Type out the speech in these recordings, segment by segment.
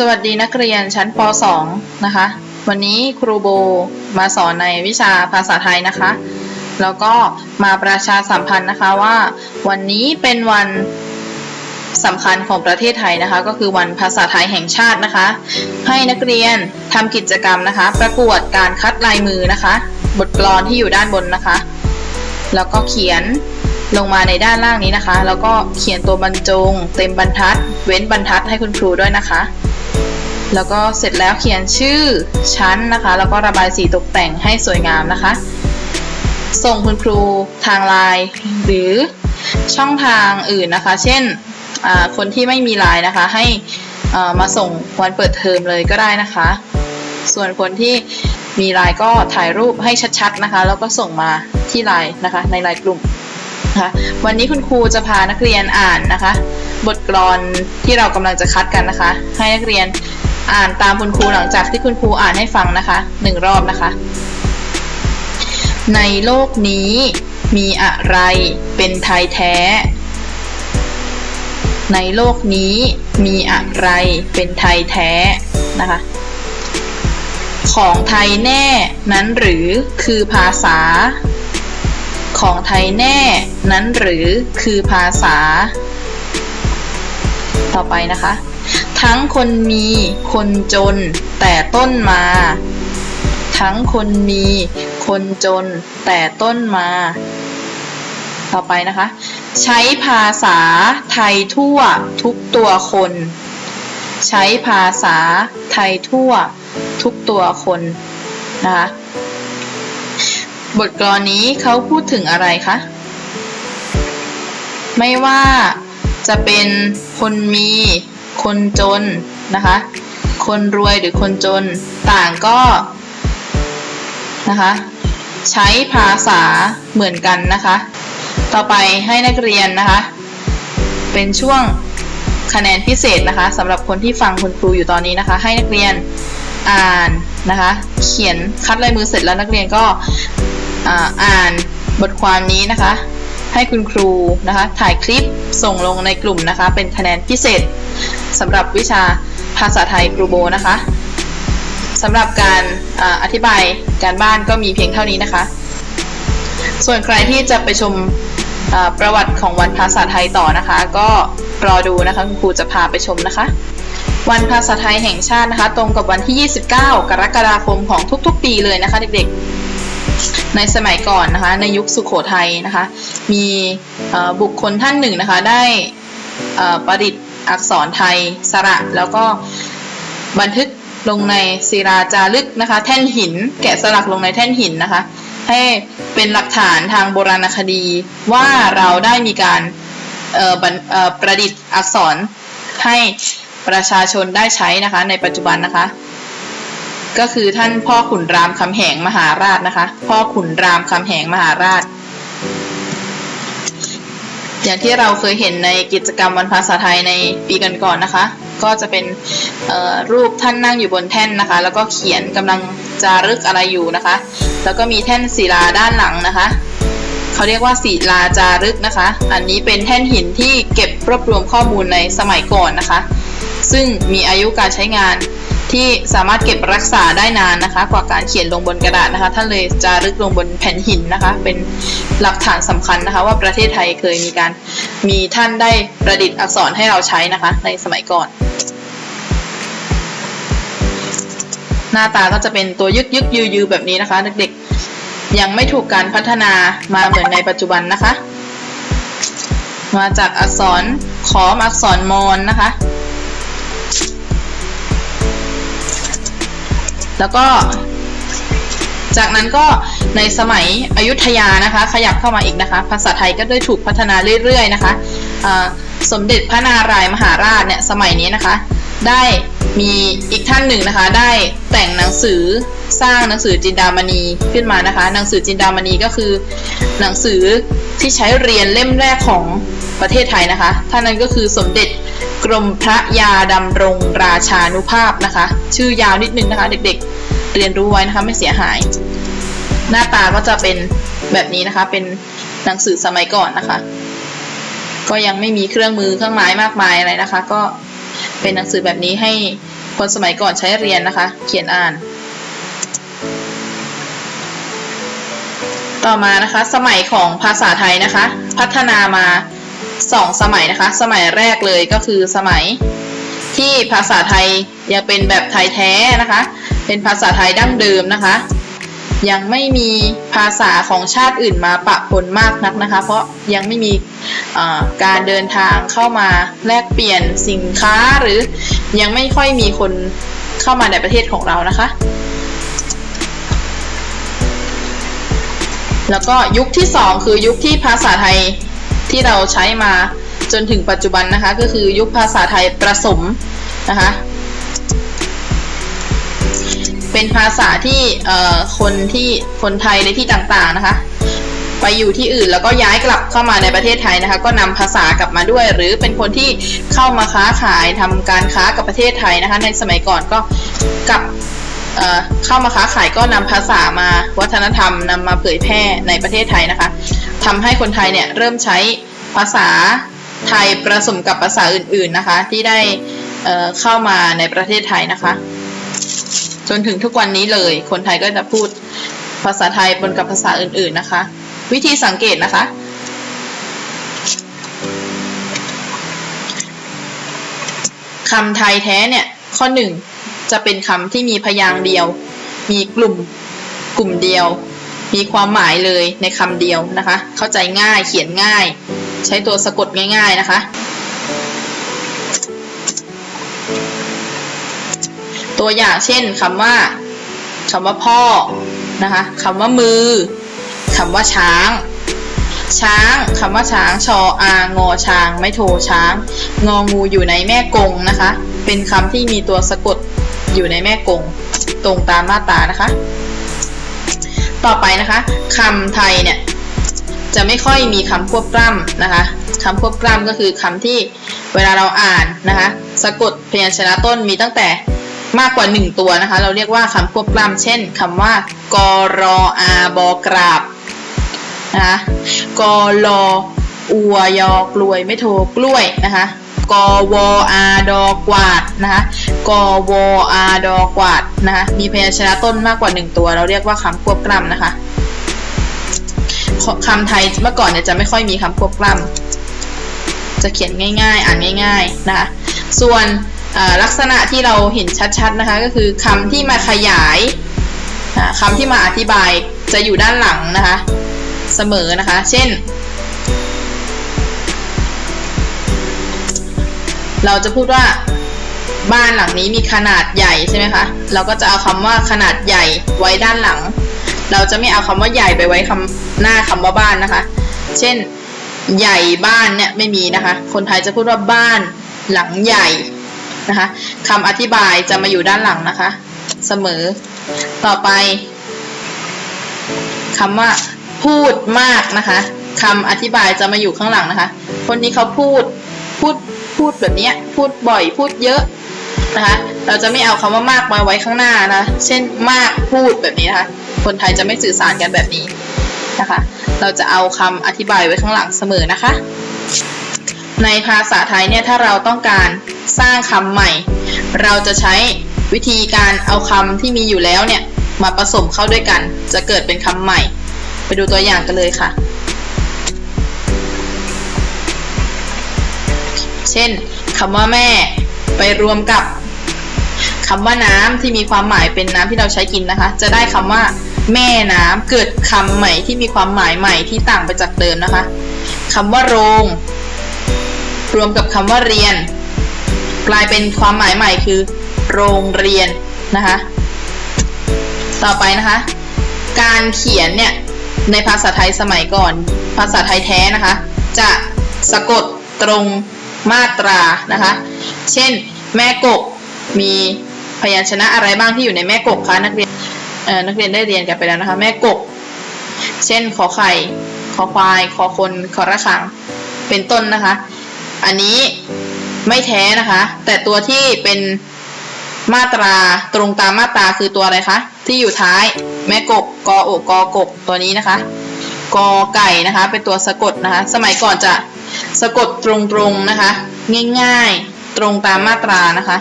สวัสดีนักเรียนชั้นป .2 นะคะ วันนี้ครูโบมาสอนในวิชาภาษาไทยนะคะ แล้วก็มาประชาสัมพันธ์นะคะว่า วันนี้เป็นวันสำคัญของประเทศไทยนะคะ ก็คือวันภาษาไทยแห่งชาตินะคะ ให้นักเรียนทำกิจกรรมนะคะ ประกวดการคัดลายมือนะคะ บทกลอนที่อยู่ด้านบนนะคะ แล้วก็เขียนลงมาในด้านล่างนี้นะคะ แล้วก็เขียนตัวบรรจง เต็มบรรทัด เว้นบรรทัดให้คุณครูด้วยนะคะ แล้วก็เสร็จแล้วเขียนชื่อชั้นนะคะ แล้วก็ระบายสีตกแต่งให้สวยงามนะคะ ส่งคุณครูทางไลน์หรือช่องทางอื่นนะคะ เช่นคนที่ไม่มีไลน์นะคะ ให้มาส่งวันเปิดเทอมเลยก็ได้นะคะ ส่วนคนที่มีไลน์ก็ถ่ายรูปให้ชัดๆนะคะ แล้วก็ส่งมาที่ไลน์นะคะ ในไลน์กลุ่มนะคะวันนี้คุณครูจะพานักเรียนอ่านนะคะ บทกลอนที่เรากำลังจะคัดกันนะคะ ให้นักเรียน อ่านตามคุณครูหลังจากที่คุณครูอ่านให้ฟังนะคะหนึ่งรอบนะคะ ในโลกนี้มีอะไรเป็นไทยแท้ ในโลกนี้มีอะไรเป็นไทยแท้นะคะ ของไทยแน่นั้นหรือคือภาษา ของไทยแน่นั้นหรือคือภาษา ต่อไปนะคะ ทั้งคนมีคนจน แต่ต้นมา ทั้งคนมีคนจน แต่ต้นมา ต่อไปนะคะ ใช้ภาษาไทยทั่วทุกตัวคน ใช้ภาษาไทยทั่วทุกตัวคนนะคะบทกลอนนี้เขาพูดถึงอะไรคะ ไม่ว่าจะเป็นคนมี คนจนนะคะ คนรวยหรือคนจนต่างก็นะคะใช้ภาษาเหมือนกันนะคะ ต่อไปให้นักเรียนนะคะ เป็นช่วงคะแนนพิเศษนะคะสำหรับคนที่ฟังคุณครูอยู่ตอนนี้นะคะ ให้นักเรียนอ่านนะคะ เขียนคัดลายมือเสร็จแล้วนักเรียนก็อ่าอ่านบทความนี้นะคะ ให้คุณครูนะคะ ถ่ายคลิปส่งลงในกลุ่มนะคะ เป็นคะแนนพิเศษ สำหรับวิชาภาษาไทยครูโบนะคะสำหรับการออธิบายการบ้านก็มีเพียงเท่านี้นะคะ ส่วนใครที่จะไปชมประวัติของวันภาษาไทยต่อนะคะ ก็รอดูนะคะคุณครูจะพาไปชมนะคะ วันภาษาไทยแห่งชาตินะคะ ตรงกับวันที่ 29 กรกฎาคมของทุกๆ ปีเลยนะคะ เด็กๆ ในสมัยก่อนนะคะ ในยุคสุขโขทัยนะคะ มีบุคคลท่านหนึ่งนะคะได้ประดิษฐ์ อักษรไทยสระแล้วก็บันทึกลงในศิราจารึกนะคะ แท่นหิน แกะสลักลงในแท่นหินนะคะ ให้เป็นหลักฐานทางโบราณคดีว่าเราได้มีการประดิษฐ์อักษรให้ประชาชนได้ใช้นะคะ ในปัจจุบันนะคะ ก็คือท่านพ่อขุนรามคำแหงมหาราชนะคะ พ่อขุนรามคำแหงมหาราช อย่างที่เราเคยเห็นในกิจกรรมวันภาษาไทยในปีก่อนๆนะคะ ก็จะเป็นรูปท่านนั่งอยู่บนแท่นนะคะ แล้วก็เขียนกำลังจารึกอะไรอยู่นะคะ แล้วก็มีแท่นศิลาด้านหลังนะคะเขาเรียกว่าศิลาจารึกนะคะ อันนี้เป็นแท่นหินที่เก็บรวบรวมข้อมูลในสมัยก่อนนะคะ ซึ่งมีอายุการใช้งาน ที่สามารถเก็บรักษาได้นานนะคะ กว่าการเขียนลงบนกระดาษนะคะ ท่านเลยจารึกลงบนแผ่นหินนะคะ เป็นหลักฐานสำคัญนะคะ ว่าประเทศไทยเคยมีการมีท่านได้ประดิษฐ์อักษรให้เราใช้นะคะ ในสมัยก่อน หน้าตาก็จะเป็นตัวยึกยึกยือยืแบบนี้นะคะ เด็กๆ ยังไม่ถูกการพัฒนามาเหมือนในปัจจุบันนะคะ มาจากอักษรขอมอักษรมอญนะคะ แล้วก็ จากนั้นก็ในสมัยอยุธยานะคะ ขยับเข้ามาอีกนะคะ ภาษาไทยก็ได้ถูกพัฒนาเรื่อยๆนะคะสมเด็จพระนารายณ์มหาราชเนี่ยสมัยนี้นะคะ ได้มีอีกท่านหนึ่งนะคะ ได้แต่งหนังสือสร้างหนังสือจินดามณีขึ้นมานะคะ หนังสือจินดามณีก็คือ หนังสือที่ใช้เรียนเล่มแรกของประเทศไทยนะคะท่านนั้นก็คือสมเด็จ กรมพระยาดำรงราชานุภาพนะคะ ชื่อยาวนิดนึงนะคะ เด็กๆ เรียนรู้ไว้นะคะไม่เสียหาย หน้าตาก็จะเป็นแบบนี้นะคะ เป็นหนังสือสมัยก่อนนะคะ ก็ยังไม่มีเครื่องมือเครื่องไม้มากมายอะไรนะคะ ก็เป็นหนังสือแบบนี้ให้คนสมัยก่อนใช้เรียนนะคะ เขียนอ่าน ต่อมานะคะ สมัยของภาษาไทยนะคะ พัฒนามา สองสมัยนะคะ สมัยแรกเลยก็คือสมัยที่ภาษาไทยยังเป็นแบบไทยแท้นะคะ เป็นภาษาไทยดั้งเดิมนะคะ ยังไม่มีภาษาของชาติอื่นมาปะปนมากนักนะคะ เพราะยังไม่มีการเดินทางเข้ามาแลกเปลี่ยนสินค้าหรือยังไม่ค่อยมีคนเข้ามาในประเทศของเรานะคะ แล้วก็ยุคที่สองคือยุคที่ภาษาไทย ที่เราใช้มาจนถึงปัจจุบันนะคะ ก็คือยุคภาษาไทยประสมนะคะ เป็นภาษาที่คนที่คนไทยในที่ต่างๆนะคะ ไปอยู่ที่อื่นแล้วก็ย้ายกลับเข้ามาในประเทศไทยนะคะ ก็นำภาษากลับมาด้วย หรือเป็นคนที่เข้ามาค้าขายทำการค้ากับประเทศไทยนะคะ ในสมัยก่อนก็กลับเเข้ามาค้าขายก็นำภาษามาวัฒนธรรมนำมาเผยแพร่ในประเทศไทยนะคะ ทำให้คนไทยเนี่ยเริ่มใช้ภาษาไทยผสมกับภาษาอื่นๆนะคะ ที่ได้เข้ามาในประเทศไทยนะคะ จนถึงทุกวันนี้เลย คนไทยก็จะพูดภาษาไทยปนกับภาษาอื่นๆนะคะ วิธีสังเกตนะคะ คำไทยแท้เนี่ย ข้อหนึ่งจะเป็นคำที่มีพยางค์เดียว มีกลุ่มกลุ่มเดียว มีความหมายเลยในคำเดียวนะคะ เข้าใจง่ายเขียนง่าย ใช้ตัวสะกดง่าย ๆนะคะ ตัวอย่างเช่นคำว่าคำว่าพ่อนะคะคำว่ามือคำว่าช้าง ช้างคำว่าช้างชออางอช้าง ไม่โทช้าง งองูอยู่ในแม่กงนะคะ เป็นคำที่มีตัวสะกดอยู่ในแม่กง ตรงตามมาตรานะคะ ต่อไปนะคะคำไทยเนี่ยจะไม่ค่อยมีคำควบกล้ำนะคะคำควบกล้ำก็คือคำที่เวลาเราอ่านนะคะสะกดพยัญชนะต้นมีตั้งแต่มากกว่า 1 ตัวนะคะ เราเรียกว่าคำควบกล้ำเช่นคำว่ากรออาบอกราบนะคะกรอ อัวยอกลวยไม่โทกล้วยนะคะกวอาดอกวาดนะคะกวอาดอกวาดนะคะมีพยัญชนะต้นมากกว่า 1 ตัว เราเรียกว่าคำควบกล้ำนะคะคำไทยเมื่อก่อนเนี่ยจะไม่ค่อยมีคำควบกล้ำจะเขียนง่าย ๆ อ่านง่าย ๆนะคะส่วนลักษณะที่เราเห็นชัดๆนะคะก็คือคำที่มาขยายคำที่มาอธิบายจะอยู่ด้านหลังนะคะเสมอนะคะ เช่น เราจะพูดว่าบ้านหลังนี้มีขนาดใหญ่ใช่ไหมคะ เราก็จะเอาคำว่าขนาดใหญ่ไว้ด้านหลัง เราจะไม่เอาคำว่าใหญ่ไปไว้คำหน้าคำว่าบ้านนะคะ เช่น ใหญ่บ้านเนี่ยไม่มีนะคะ คนไทยจะพูดว่าบ้านหลังใหญ่นะคะคำอธิบายจะมาอยู่ด้านหลังนะคะ เสมอ ต่อไปคำว่า พูดมากนะคะคำอธิบายจะมาอยู่ข้างหลังนะคะ คนที่เขาพูดพูด พูดแบบนี้พูดบ่อยพูดเยอะนะคะ เราจะไม่เอาคำว่ามากมาไว้ข้างหน้านะ เช่นมากพูดแบบนี้นะคะ คนไทยจะไม่สื่อสารกันแบบนี้นะคะ เราจะเอาคำอธิบายไว้ข้างหลังเสมอนะคะ ในภาษาไทยเนี่ยถ้าเราต้องการสร้างคำใหม่ เราจะใช้วิธีการเอาคำที่มีอยู่แล้วเนี่ยมาผสมเข้าด้วยกัน จะเกิดเป็นคำใหม่ ไปดูตัวอย่างกันเลยค่ะ เช่นคำว่าแม่ ไปรวมกับคำว่าน้ำที่มีความหมายเป็นน้ำที่เราใช้กินนะคะ จะได้คำว่า แม่น้ำเกิดคำใหม่ที่มีความหมายใหม่ที่ต่างไปจากเดิมนะคะคำว่าโรง รวมกับคำว่าเรียน กลายเป็นความหมายใหม่คือ โรงเรียนนะคะ ต่อไปนะคะ การเขียนเนี่ยในภาษาไทยสมัยก่อน ภาษาไทยแท้นะคะ จะสะกดตรง มาตรานะคะ เช่น แม่กกมีพยัญชนะอะไรบ้างที่อยู่ในแม่กกคะนักเรียนเอ่อนักเรียนได้เรียนกันไปแล้วนะคะ แม่กก เช่นขอไข่ขอควายขอคนขอระฆังเป็นต้นนะคะ อันนี้ไม่แท้นะคะ แต่ตัวที่เป็นมาตราตรงตามมาตราคือตัวอะไรคะที่อยู่ท้ายแม่กบกออกกอกบตัวนี้นะคะกอไก่นะคะ เป็นตัวสะกดนะคะ สมัยก่อนจะ สะกดตรงๆนะคะ ง่ายๆตรงตามมาตรานะคะ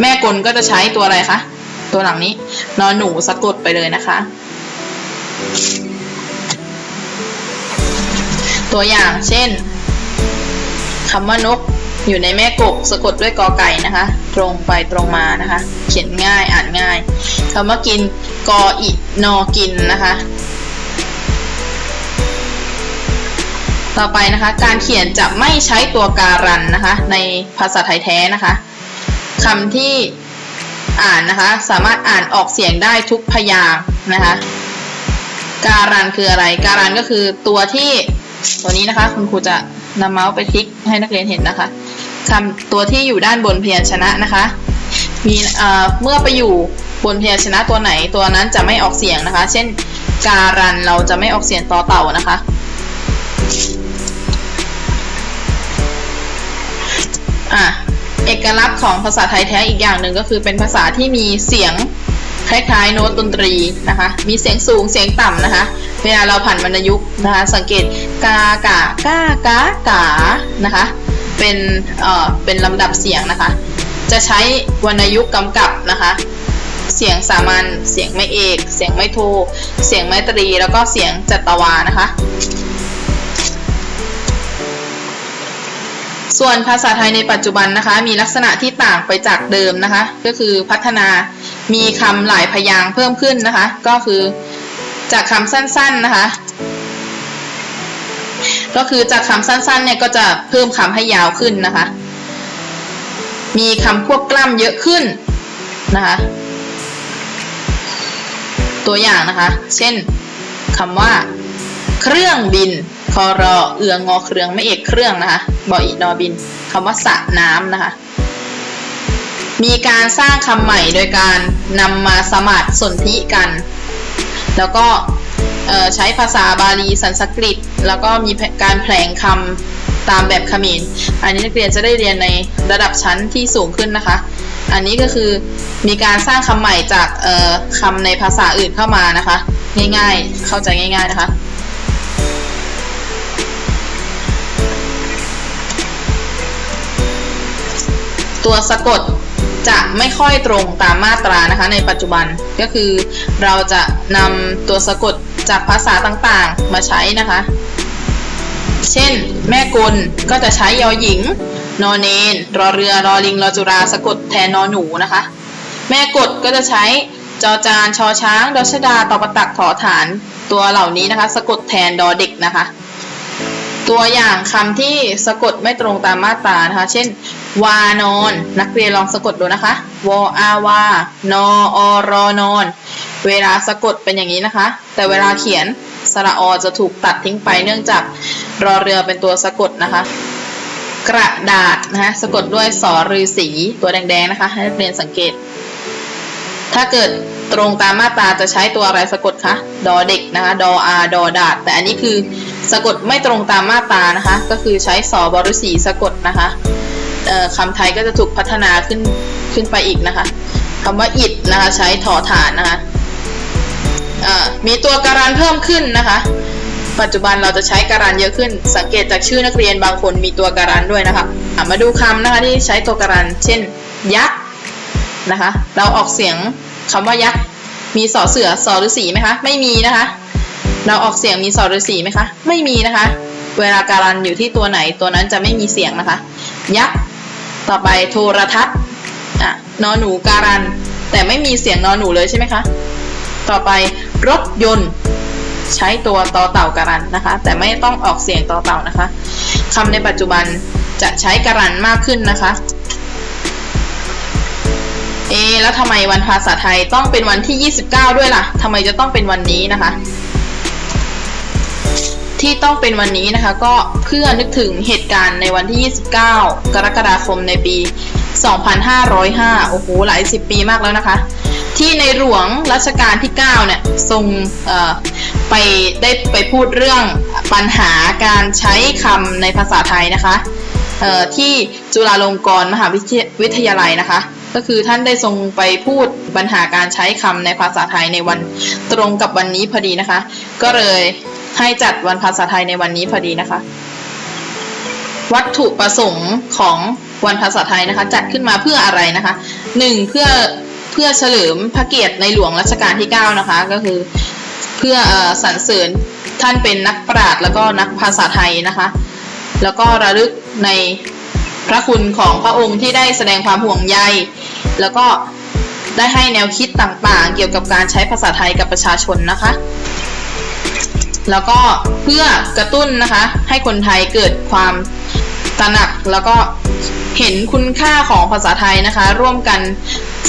แม่กลก็จะใช้ตัวอะไรคะตัวหลังนี้นอนหนูสะกดไปเลยนะคะ ตัวอย่างเช่นคำว่านกอยู่ในแม่กกสะกดด้วยกอไก่นะคะ ตรงไปตรงมานะคะ เขียนง่ายอ่านง่ายคำว่ากินกออินอกินนะคะ ต่อไปนะคะ การเขียนจะไม่ใช้ตัวการันนะคะ ในภาษาไทยแท้นะคะคำที่อ่านนะคะ สามารถอ่านออกเสียงได้ทุกพยางค์นะคะ การันคืออะไร การันก็คือตัวที่ตัวนี้นะคะ คุณครูจะนำเมาส์ไปคลิกให้นักเรียนเห็นนะคะคำตัวที่อยู่ด้านบนพยัญชนะนะคะ มีเอ่อเมื่อไปอยู่บนพยัญชนะตัวไหนตัวนั้นจะไม่ออกเสียงนะคะ เช่น การันเราจะไม่ออกเสียงต่อเต่านะคะ อะเอกลักษณ์ของภาษาไทยแท้อีกอย่างหนึ่งก็คือเป็นภาษาที่มีเสียงคล้ายๆ โน้ตดนตรีนะคะ มีเสียงสูงเสียงต่ำนะคะ เวลาเราผันวรรณยุกต์นะคะ สังเกตกากากากากานะคะ เป็นเอ่อเป็นลำดับเสียงนะคะ จะใช้วรรณยุกต์กำกับนะคะ เสียงสามัญเสียงไม่เอก เสียงไม่โท เสียงไม่ตรี แล้วก็เสียงจัตวานะคะ ส่วนภาษาไทยในปัจจุบันนะคะ มีลักษณะที่ต่างไปจากเดิมนะคะ ก็คือพัฒนามีคำหลายพยางค์เพิ่มขึ้นนะคะ ก็คือจากคำสั้นๆนะคะ ก็คือจากคำสั้นๆเนี่ยก็จะเพิ่มคำให้ยาวขึ้นนะคะ มีคำควบกล้ำเยอะขึ้นนะคะ ตัวอย่างนะคะ เช่นคำว่า เครื่องบิน คอรอเอืองงอเครื่องไม่เอกเครื่องนะคะบออีดอบินคำว่าสระน้ำนะคะ มีการสร้างคำใหม่โดยการนำมาสมัครสนธิกัน แล้วก็ใช้ภาษาบาลีสันสกฤต แล้วก็มีการแผลงคำตามแบบขมรอันนี้นักเรียนจะได้เรียนในระดับชั้นที่สูงขึ้นนะคะ อันนี้ก็คือมีการสร้างคำใหม่จากคำในภาษาอื่นเข้ามานะคะ ง่ายๆ เข้าใจง่าย ๆนะคะ ตัวสะกดจะไม่ค่อยตรงตามมาตรานะคะ ในปัจจุบันก็คือเราจะนำตัวสะกดจากภาษาต่างๆมาใช้นะคะ เช่น แม่กลก็จะใช้ยอหญิง นอเนน รอเรือ รอลิง รอจุราสะกดแทนนอหนูนะคะ แม่กดก็จะใช้จอจานชอช้างดอชดาตอปตักถอฐานตัวเหล่านี้นะคะ สะกดแทนดอเด็กนะคะ ตัวอย่างคำที่สะกดไม่ตรงตามมาตรานะคะ เช่น วานอน นักเรียนลองสะกดดูนะคะ วอาวานออรอนอน เวลาสะกดเป็นอย่างนี้นะคะ แต่เวลาเขียนสระอจะถูกตัดทิ้งไปเนื่องจากรอเรือเป็นตัวสะกดนะคะ กระดาษนะคะสะกดด้วยสอรือสีตัวแดงๆนะคะ ให้นักเรียนสังเกต ถ้าเกิดตรงตามมาตราจะใช้ตัวอะไรสะกดคะ ดอเด็กนะคะ ดออาดอดาดแต่อันนี้คือสะกดไม่ตรงตามมาตรานะคะ ก็คือใช้สอบริสีสะกดนะคะ คำไทยก็จะถูกพัฒนาขึ้นขึ้นไปอีกนะคะคำว่าอิดนะคะใช้ถอฐานนะคะมีตัวการันเพิ่มขึ้นนะคะ ปัจจุบันเราจะใช้การันเยอะขึ้น สังเกตจากชื่อนักเรียนบางคนมีตัวการันด้วยนะคะมาดูคำนะคะที่ใช้ตัวการัน เช่น ยักษ์นะคะ เราออกเสียงคำว่ายักษ์มีสอเสือสอฤาษีไหมคะไม่มีนะคะ เราออกเสียงมีสอฤาษีไหมคะไม่มีนะคะ เวลาการันอยู่ที่ตัวไหนตัวนั้นจะไม่มีเสียงนะคะ ยักษ์ ต่อไปโทรทัศน์อะนอหนูการัน แต่ไม่มีเสียงนอหนูเลยใช่ไหมคะ ต่อไปรถยนต์ ใช้ตัวต่อเต่าการันนะคะ แต่ไม่ต้องออกเสียงต่อเต่านะคะคำในปัจจุบันจะใช้การันมากขึ้นนะคะ เอแล้วทำไมวันภาษาไทยต้องเป็นวันที่ 29 ด้วยล่ะทำไมจะต้องเป็นวันนี้นะคะ ที่ต้องเป็นวันนี้นะคะ ก็เพื่อนึกถึงเหตุการณ์ในวันที่ 29 กรกฎาคมในปี 2505 โอ้โห หลายสิบปีมากแล้วนะคะ ที่ในหลวงรัชกาลที่ 9 เนี่ย ทรงไปได้ไปพูดเรื่องปัญหาการใช้คำในภาษาไทยนะคะที่จุฬาลงกรณ์มหาววิทยาลัยนะคะ ก็คือท่านได้ทรงไปพูดปัญหาการใช้คำในภาษาไทยในวันตรงกับวันนี้พอดีนะคะ ก็เลย ให้จัดวันภาษาไทยในวันนี้พอดีนะคะ วัตถุประสงค์ของวันภาษาไทยนะคะ จัดขึ้นมาเพื่ออะไรนะคะหนึ่งเพื่อเพื่อเฉลิมพระเกียรติในหลวงรัชกาลที่ 9 นะคะ ก็คือเพื่อเอ่อสรรเสริญท่านเป็นนักปราชญ์แล้วก็นักภาษาไทยนะคะ แล้วก็ระลึกในพระคุณของพระองค์ที่ได้แสดงความห่วงใย แล้วก็ได้ให้แนวคิดต่างๆ เกี่ยวกับการใช้ภาษาไทยกับประชาชนนะคะ แล้วก็เพื่อกระตุ้นนะคะ ให้คนไทยเกิดความตระหนักแล้วก็เห็นคุณค่าของภาษาไทยนะคะ ร่วมกัน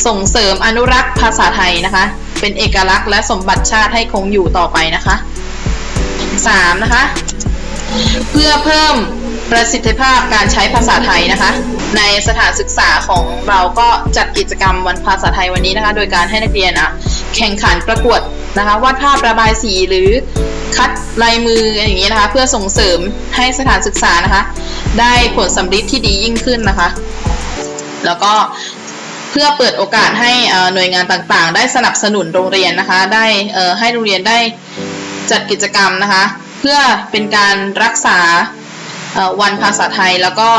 ส่งเสริมอนุรักษ์ภาษาไทยนะคะ เป็นเอกลักษณ์และสมบัติชาติให้คงอยู่ต่อไปนะคะ 3. นะคะ เพื่อเพิ่มประสิทธิภาพการใช้ภาษาไทยนะคะ ในสถานศึกษาของเราก็จัดกิจกรรมวันภาษาไทยวันนี้นะคะ โดยการให้นักเรียนอะแข่งขันประกวด นะคะวาดภาพระบายสีหรือคัดลายมืออย่างนี้นะคะ เพื่อส่งเสริมให้สถานศึกษานะคะ ได้ผลสำลิดที่ดียิ่งขึ้นนะคะ แล้วก็เพื่อเปิดโอกาสให้หน่วยงานต่างๆ ได้สนับสนุนโรงเรียนนะคะ ได้ให้โรงเรียนได้จัดกิจกรรมนะคะ เพื่อเป็นการรักษาวันภาษาไทยแล้วก็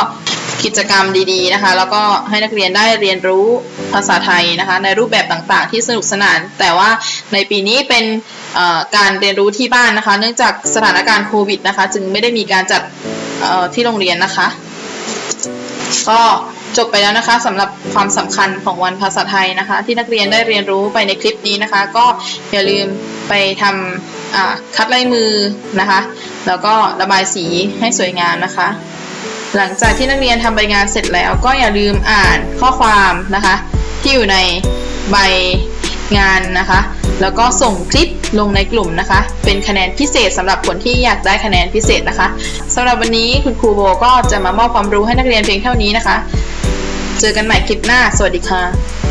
กิจกรรมดีๆนะคะ แล้วก็ให้นักเรียนได้เรียนรู้ภาษาไทยนะคะ ในรูปแบบต่างๆ ที่สนุกสนาน แต่ว่าในปีนี้เป็นการเรียนรู้ที่บ้านนะคะ เนื่องจากสถานการณ์โควิดนะคะ จึงไม่ได้มีการจัดที่โรงเรียนนะคะ ก็จบไปแล้วนะคะสำหรับความสำคัญของวันภาษาไทยนะคะ ที่นักเรียนได้เรียนรู้ไปในคลิปนี้นะคะ ก็อย่าลืมไปทำอ่าคัดลายมือนะคะ แล้วก็ระบายสีให้สวยงามนะคะ หลังจากที่นักเรียนทำใบงานเสร็จแล้ว ก็อย่าลืมอ่านข้อความนะคะ ที่อยู่ในใบงานนะคะ แล้วก็ส่งคลิปลงในกลุ่มนะคะ เป็นคะแนนพิเศษสำหรับคนที่อยากได้คะแนนพิเศษนะคะสำหรับวันนี้คุณครูโบก็จะมามอบความรู้ให้นักเรียนเพียงเท่านี้นะคะ เจอกันใหม่คลิปหน้า สวัสดีค่ะ